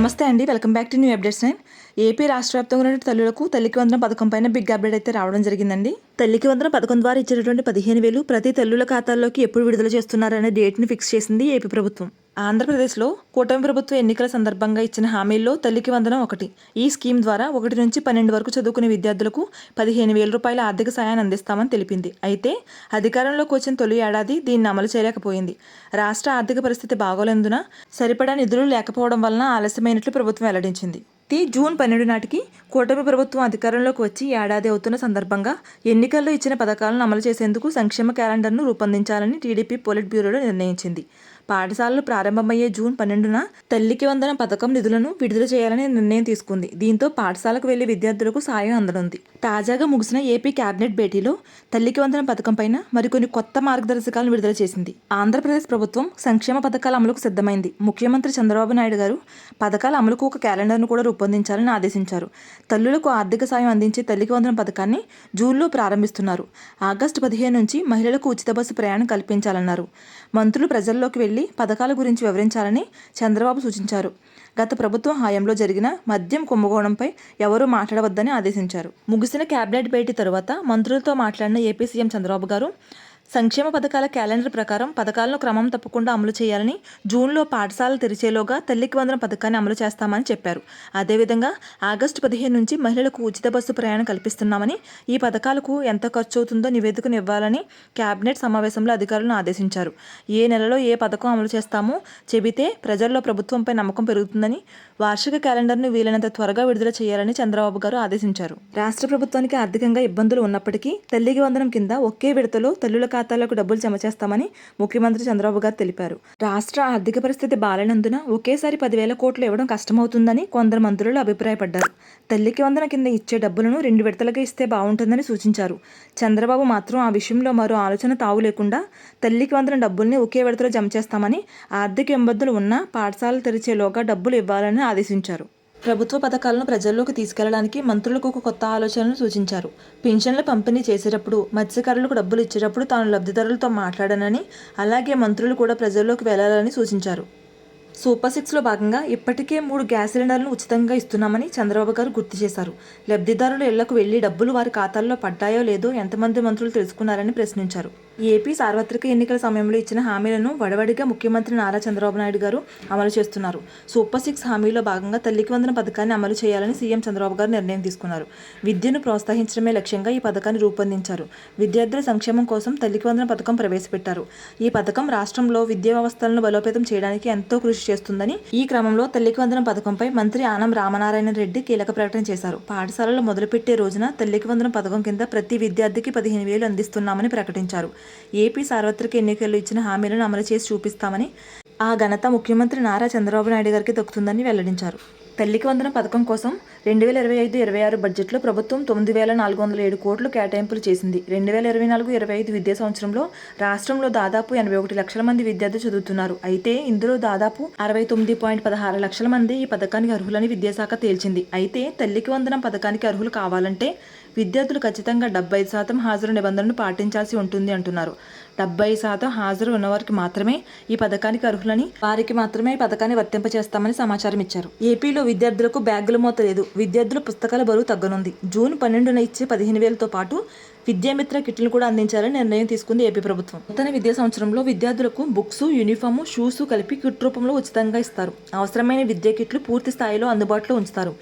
నమస్తే అండి. Welcome back to new updates nine. AP రాష్ట్ర వ్యాప్తంగా ఉన్న తల్లులకు తల్లికి వందనం పథకం పైన బిగ్ అప్డేట్ అయితే రావడం జరిగిందండి. తల్లికి వందనం పథకం ద్వారా ఇచ్చినటువంటి పదిహేను వేలు ప్రతి తల్లుల ఖాతాల్లోకి ఎప్పుడు విడుదల చేస్తున్నారనే డేట్ని ఫిక్స్ చేసింది ఏపీ ప్రభుత్వం. ఆంధ్రప్రదేశ్లో కూటమి ప్రభుత్వ ఎన్నికల సందర్భంగా ఇచ్చిన హామీల్లో తల్లికి వందనం ఒకటి. ఈ స్కీమ్ ద్వారా ఒకటి నుంచి పన్నెండు వరకు చదువుకునే విద్యార్థులకు పదిహేను వేల రూపాయల ఆర్థిక సాయాన్ని అందిస్తామని తెలిపింది. అయితే అధికారంలోకి వచ్చిన తొలి ఏడాది దీన్ని అమలు చేయలేకపోయింది. రాష్ట్ర ఆర్థిక పరిస్థితి బాగోలేందున సరిపడా నిధులు లేకపోవడం వలన ఆలస్యమైనట్లు ప్రభుత్వం వెల్లడించింది. ఈ జూన్ పన్నెండు నాటికి కూటమి ప్రభుత్వం అధికారంలోకి వచ్చి ఏడాది అవుతున్న సందర్భంగా ఎన్నికల్లో ఇచ్చిన పథకాలను అమలు చేసేందుకు సంక్షేమ క్యాలెండర్ను రూపొందించాలని టీడీపీ పొలిట్ బ్యూరోలో నిర్ణయించింది. పాఠశాలలు ప్రారంభమయ్యే జూన్ పన్నెండున తల్లికి వందన పథకం నిధులను విడుదల చేయాలని నిర్ణయం తీసుకుంది. దీంతో పాఠశాలకు వెళ్ళే విద్యార్థులకు సాయం అందనుంది. తాజాగా ముగిసిన ఏపీ కేబినెట్ భేటీలో తల్లికి వందన పథకం పైన మరికొన్ని కొత్త మార్గదర్శకాలను విడుదల చేసింది. ఆంధ్రప్రదేశ్ ప్రభుత్వం సంక్షేమ పథకాల అమలుకు సిద్ధమైంది. ముఖ్యమంత్రి చంద్రబాబు నాయుడు గారు పథకాల అమలుకు ఒక క్యాలెండర్ను కూడా రూపొందించాలని ఆదేశించారు. తల్లులకు ఆర్థిక సాయం అందించే తల్లికి వందన పథకాన్ని జూన్లో ప్రారంభిస్తున్నారు. ఆగస్టు పదిహేను నుంచి మహిళలకు ఉచిత బస్సు ప్రయాణం కల్పించాలన్నారు. మంత్రులు ప్రజల్లోకి వెళ్ళి పథకాల గురించి వివరించాలని చంద్రబాబు సూచించారు. గత ప్రభుత్వం హయాంలో జరిగిన మద్యం కుంభకోణంపై ఎవరూ మాట్లాడవద్దని ఆదేశించారు. ముగిసిన కేబినెట్ భేటీ తరువాత మంత్రులతో మాట్లాడిన ఏపీ సీఎం చంద్రబాబు గారు సంక్షేమ పథకాల క్యాలెండర్ ప్రకారం పథకాలను క్రమం తప్పకుండా అమలు చేయాలని జూన్లో పాఠశాలలు తెరిచేలోగా తల్లికి వందన పథకాన్ని అమలు చేస్తామని చెప్పారు. అదేవిధంగా ఆగస్టు పదిహేను నుంచి మహిళలకు ఉచిత బస్సు ప్రయాణం కల్పిస్తున్నామని ఈ పథకాలకు ఎంత ఖర్చు అవుతుందో నివేదికను ఇవ్వాలని కేబినెట్ సమావేశంలో అధికారులను ఆదేశించారు. ఏ నెలలో ఏ పథకం అమలు చేస్తామో చెబితే ప్రజల్లో ప్రభుత్వంపై నమ్మకం పెరుగుతుందని వార్షిక క్యాలెండర్ను వీలైనంత త్వరగా విడుదల చేయాలని చంద్రబాబు గారు ఆదేశించారు. రాష్ట్ర ప్రభుత్వానికి ఆర్థికంగా ఇబ్బందులు ఉన్నప్పటికీ తల్లికి వందనం కింద ఒకే విడతలో తల్లుల ఖాతాలకు డబ్బులు జమ చేస్తామని ముఖ్యమంత్రి చంద్రబాబు గారు తెలిపారు. రాష్ట్ర ఆర్థిక పరిస్థితి బాలేనందున ఒకేసారి పదివేల కోట్లు ఇవ్వడం కష్టమవుతుందని కొందరు మంత్రులు అభిప్రాయపడ్డారు. తల్లికి వందన కింద ఇచ్చే డబ్బులను రెండు విడతలుగా ఇస్తే బాగుంటుందని సూచించారు. చంద్రబాబు మాత్రం ఆ విషయంలో మరో ఆలోచన తావు లేకుండా తల్లికి వందన డబ్బుల్ని ఒకే విడతలో జమ చేస్తామని ఆర్థిక ఇబ్బందులు ఉన్నా పాఠశాలలు తెరిచేలోగా డబ్బులు ఇవ్వాలని ఆదేశించారు. ప్రభుత్వ పథకాలను ప్రజల్లోకి తీసుకెళ్ళడానికి మంత్రులకు ఒక కొత్త ఆలోచనను సూచించారు. పింఛన్ల పంపిణీ చేసేటప్పుడు మత్స్యకారులకు డబ్బులు ఇచ్చేటప్పుడు తాను లబ్ధిదారులతో మాట్లాడానని అలాగే మంత్రులు కూడా ప్రజల్లోకి వెళ్ళాలని సూచించారు. సూపర్ సిక్స్లో భాగంగా ఇప్పటికే మూడు గ్యాస్ సిలిండర్లను ఉచితంగా ఇస్తున్నామని చంద్రబాబు గారు గుర్తు చేశారు. లబ్ధిదారుల ఇళ్ళకు వెళ్ళి డబ్బులు వారి ఖాతాల్లో పడ్డాయో లేదో ఎంతమంది మంత్రులు తెలుసుకున్నారని ప్రశ్నించారు. ఏపీ సార్వత్రిక ఎన్నికల సమయంలో ఇచ్చిన హామీలను వడవడిగా ముఖ్యమంత్రి నారా చంద్రబాబు నాయుడు గారు అమలు చేస్తున్నారు. సూపర్ సిక్స్ హామీలో భాగంగా తల్లికి వందన పథకాన్ని అమలు చేయాలని సీఎం చంద్రబాబు గారు నిర్ణయం తీసుకున్నారు. విద్యను ప్రోత్సహించడమే లక్ష్యంగా ఈ పథకాన్ని రూపొందించారు. విద్యార్థుల సంక్షేమం కోసం తల్లికి వందన పథకం ప్రవేశపెట్టారు. ఈ పథకం రాష్ట్రంలో విద్యా వ్యవస్థలను బలోపేతం చేయడానికి ఎంతో కృషి చేస్తుందని ఈ క్రమంలో తల్లికి వందన పథకంపై మంత్రి ఆనం రామనారాయణ రెడ్డి కీలక ప్రకటన చేశారు. పాఠశాలలో మొదలుపెట్టే రోజున తల్లికి వందన పథకం కింద ప్రతి విద్యార్థికి పదిహేను వేలు అందిస్తున్నామని ప్రకటించారు. ఏపీ సార్వత్రిక ఎన్నికల్లో ఇచ్చిన హామీలను అమలు చేసి చూపిస్తామని ఆ ఘనత ముఖ్యమంత్రి నారా చంద్రబాబు నాయుడు గారికి దక్కుతుందని వెల్లడించారు. తల్లికి వందన పథకం కోసం రెండు వేల ఇరవై ఐదు ఇరవై ఆరు బడ్జెట్లో ప్రభుత్వం తొమ్మిది వేల నాలుగు వందల ఏడు కోట్లు కేటాయింపులు చేసింది. రెండు వేల ఇరవై నాలుగు ఇరవై ఐదు విద్యా సంవత్సరంలో రాష్ట్రంలో దాదాపు ఎనభై ఒకటి లక్షల మంది విద్యార్థులు చదువుతున్నారు. అయితే ఇందులో దాదాపు అరవై తొమ్మిది పాయింట్ పదహారు లక్షల మంది ఈ పథకానికి అర్హులని విద్యాశాఖ తేల్చింది. అయితే తల్లికి వందనం పథకానికి అర్హులు కావాలంటే విద్యార్థులు ఖచ్చితంగా డెబ్బై శాతం హాజరు నిబంధనను పాటించాల్సి ఉంటుంది అంటున్నారు. డెబ్బై శాతం హాజరు ఉన్నవారికి మాత్రమే ఈ పథకానికి అర్హులని వారికి మాత్రమే ఈ పథకాన్ని వర్తింపచేస్తామని సమాచారం ఇచ్చారు. ఏపీలో విద్యార్థులకు బ్యాగుల మోత లేదు. విద్యార్థుల పుస్తకాల బరువు తగ్గనుంది. జూన్ పన్నెండున ఇచ్చే పదిహేను వేలతో పాటు విద్యామిత్ర కిట్లు కూడా అందించాలని నిర్ణయం తీసుకుంది ఏపీ ప్రభుత్వం. నూతన విద్యా సంవత్సరంలో విద్యార్థులకు బుక్స్ యూనిఫామ్ షూస్ కలిపి కిట్ రూపంలో ఉచితంగా ఇస్తారు. అవసరమైన విద్యా కిట్లు పూర్తి స్థాయిలో అందుబాటులో ఉంచుతారు.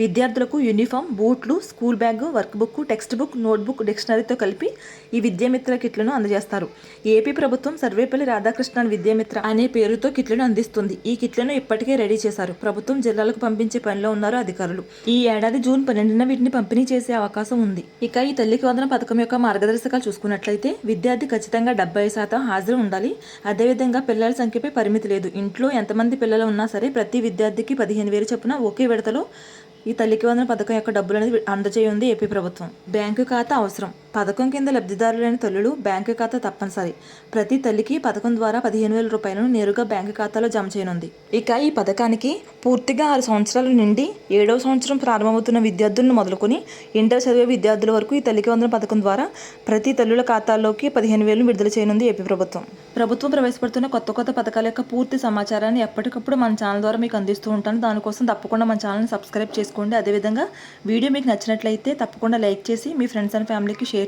విద్యార్థులకు యూనిఫామ్ బూట్లు school bag work book text book notebook డిక్షనరీతో కలిపి ఈ విద్యామిత్ర కిట్లను అందజేస్తారు. ఏపీ ప్రభుత్వం సర్వేపల్లి రాధాకృష్ణన్ విద్యామిత్ర అనే పేరుతో కిట్లను అందిస్తుంది. ఈ కిట్లను ఇప్పటికే రెడీ చేశారు. ప్రభుత్వం జిల్లాలకు పంపించే పనిలో ఉన్నారు అధికారులు. ఈ ఏడాది జూన్ పన్నెండున వీటిని పంపిణీ చేసే అవకాశం ఉంది. ఇక ఈ తల్లికి వందన పథకం యొక్క మార్గదర్శకాలు చూసుకున్నట్లయితే విద్యార్థి ఖచ్చితంగా డెబ్బై శాతం హాజరు ఉండాలి. అదేవిధంగా పిల్లల సంఖ్యపై పరిమితి లేదు. ఇంట్లో ఎంతమంది పిల్లలు ఉన్నా సరే ప్రతి విద్యార్థికి పదిహేను వేలు చొప్పున ఒకే విడతలో ఈ తల్లికి వందన పథకం యొక్క డబ్బులు అనేది అందజేయంది ఏపీ ప్రభుత్వం. బ్యాంకు ఖాతా అవసరం. పథకం కింద లబ్ధిదారులైన తల్లులు బ్యాంకు ఖాతా తప్పనిసరి. ప్రతి తల్లికి పథకం ద్వారా పదిహేను వేల రూపాయలను నేరుగా బ్యాంకు ఖాతాలో జమ చేయనుంది. ఇక ఈ పథకానికి పూర్తిగా ఆరు సంవత్సరాల నుండి ఏడవ సంవత్సరం ప్రారంభమవుతున్న విద్యార్థులను మొదలుకొని ఇంటర్ చదివే విద్యార్థుల వరకు ఈ తల్లికి వందన పథకం ద్వారా ప్రతి తల్లుల ఖాతాల్లోకి పదిహేను వేలు విడుదల చేయనుంది ఏపీ ప్రభుత్వం. ప్రభుత్వం ప్రవేశపెడుతున్న కొత్త కొత్త పథకాల యొక్క పూర్తి సమాచారాన్ని ఎప్పటికప్పుడు మన ఛానల్ ద్వారా మీకు అందిస్తూ ఉంటాను. దానికోసం తప్పకుండా మన ఛానల్ని సబ్స్క్రైబ్ చేసుకోండి. అదేవిధంగా వీడియో మీకు నచ్చినట్లయితే తప్పకుండా లైక్ చేసి మీ ఫ్రెండ్స్ అండ్ ఫ్యామిలీకి షేర్